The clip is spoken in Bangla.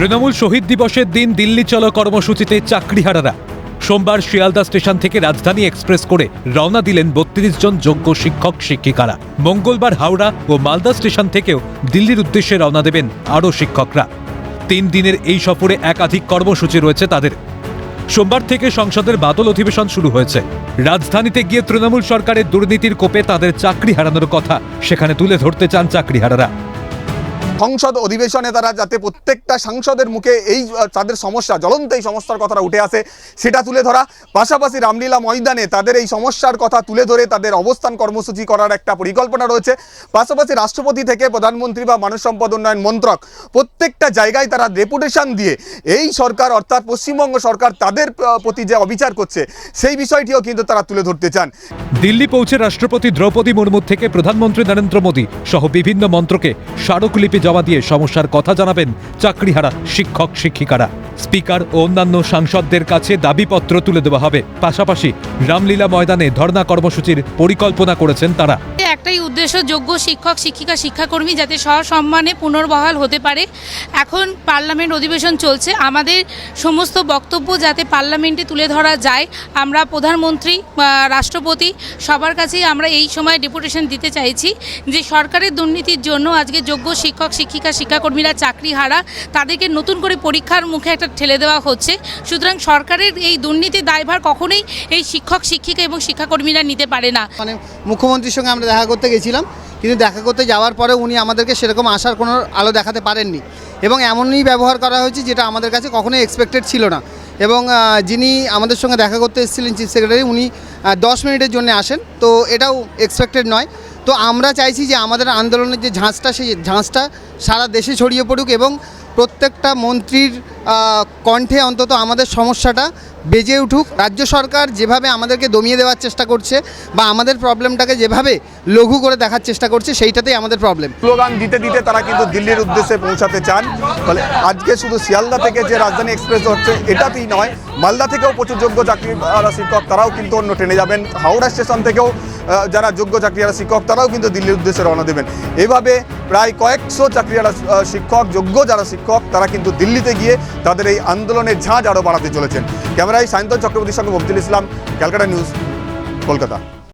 তৃণমূল শহীদ দিবসের দিন দিল্লি চলো কর্মসূচিতে চাকরিহারারা। সোমবার শিয়ালদা স্টেশন থেকে রাজধানী এক্সপ্রেস করে রওনা দিলেন বত্রিশ জন যোগ্য শিক্ষক, শিক্ষিকারা। মঙ্গলবার হাওড়া ও মালদা স্টেশন থেকেও দিল্লির উদ্দেশ্যে রওনা দেবেন আরও শিক্ষকরা। তিন দিনের এই সফরে একাধিক কর্মসূচি রয়েছে তাদের। সোমবার থেকে সংসদের বাদল অধিবেশন শুরু হয়েছে। রাজধানীতে গিয়ে তৃণমূল সরকারের দুর্নীতির কোপে তাদের চাকরি হারানোর কথা সেখানে তুলে ধরতে চান চাকরিহারারা। সংসদ অধিবেশনে তারা যাতে প্রত্যেকটা সাংসদের মুখে এই তাদের সমস্যা, জ্বলন্ত এই সমস্যার কথাটা উঠে আসে, সেটা তুলে ধরা। পাশাপাশি রামলীলা ময়দানে তাদের এই সমস্যার কথা তুলে ধরে তাদের অবস্থান কর্মসূচি করার একটা পরিকল্পনা রয়েছে। পাশাপাশি রাষ্ট্রপতি থেকে প্রধানমন্ত্রী বা মানব সম্পদ উন্নয়ন মন্ত্রক প্রত্যেকটা জায়গায় তারা রেপুটেশন দিয়ে এই সরকার অর্থাৎ পশ্চিমবঙ্গ সরকার তাদের প্রতি যে অবিচার করছে, সেই বিষয়টিও কিন্তু তারা তুলে ধরতে চান। দিল্লি পৌঁছে রাষ্ট্রপতি দ্রৌপদী মুর্মু থেকে প্রধানমন্ত্রী নরেন্দ্র মোদী সহ বিভিন্ন মন্ত্রকে স্মারকলিপি জমা দিয়ে সমস্যার কথা জানাবেন চাকরিহারা শিক্ষক, শিক্ষিকারা। স্পিকার ও অন্যান্য সাংসদদের কাছে দাবিপত্র তুলে দেওয়া হবে। পাশাপাশি রামলীলা ময়দানে ধর্ণা কর্মসূচির পরিকল্পনা করেছেন তারা। একটাই উদ্দেশ্য, যোগ্য শিক্ষক, শিক্ষিকা, শিক্ষাকর্মী যাতে সসম্মানে পুনর্বহাল হতে পারে। এখন পার্লামেন্ট অধিবেশন চলছে। আমাদের সমস্ত বক্তব্য যাতে পার্লামেন্টে তুলে ধরা যায়। আমরা প্রধানমন্ত্রী রাষ্ট্রপতি, সবার কাছেই আমরা এই সময় ডেপুটেশন দিতে চাইছি যে সরকারের দুর্নীতির জন্য আজকে যোগ্য শিক্ষক শিক্ষিকা, শিক্ষাকর্মীরা চাকরি হারা, তাদেরকে নতুন করে পরীক্ষার মুখে একটা ঠেলে দেওয়া হচ্ছে। সুতরাং সরকারের এই দুর্নীতির দায়ভার কখনোই এই শিক্ষক, শিক্ষিকা এবং শিক্ষাকর্মীরা নিতে পারে না। মানে মুখ্যমন্ত্রীর সঙ্গে আমরা দেখা করতে গেছিলাম, কিন্তু দেখা করতে যাওয়ার পরে উনি আমাদেরকে সেরকম আসার কোনো আলো দেখাতে পারেননি। এবং এমনই ব্যবহার করা হয়েছে যেটা আমাদের কাছে কখনোই এক্সপেক্টেড ছিল না। এবং যিনি আমাদের সঙ্গে দেখা করতে এসেছিলেন চিফ সেক্রেটারি উনি দশ মিনিটের জন্য আসেন। তো এটাও এক্সপেক্টেড নয়। তো আমরা চাইছি যে আমাদের আন্দোলনের যে ঝাঁসটা সেই ঝাঁসটা সারা দেশে ছড়িয়ে পড়ুক এবং প্রত্যেকটা মন্ত্রীর কণ্ঠে অন্তত আমাদের সমস্যাটা বেজে উঠুক। রাজ্য সরকার যেভাবে আমাদেরকে দমিয়ে দেওয়ার চেষ্টা করছে বা আমাদের প্রবলেমটাকে যেভাবে লঘু করে দেখার চেষ্টা করছে সেইটাতেই আমাদের প্রবলেম স্লোগান দিতে দিতে তারা কিন্তু দিল্লির উদ্দেশ্যে পৌঁছাতে চান। ফলে আজকে শুধু শিয়ালদা থেকে যে রাজধানী এক্সপ্রেস হচ্ছে এটাতেই নয় মালদা থেকেও প্রচুর যোগ্য চাকরি শিক্ষক তারাও কিন্তু অন্য ট্রেনে যাবেন। হাওড়া স্টেশন থেকেও যারা যোগ্য চাকরিয়ারা শিক্ষক তারাও কিন্তু দিল্লির উদ্দেশ্যে রওনা দেবেন। এভাবে প্রায় কয়েকশো আহ, শিক্ষক যোগ্য যারা শিক্ষক তারা কিন্তু দিল্লিতে গিয়ে তাদের এই আন্দোলনের ঝাঁজ আরও বাড়াতে চলেছেন। ক্যামেরায় সায়ন্তন চক্রবর্তীর সঙ্গে মফজুল ইসলাম, ক্যালকাটা নিউজ, কলকাতা।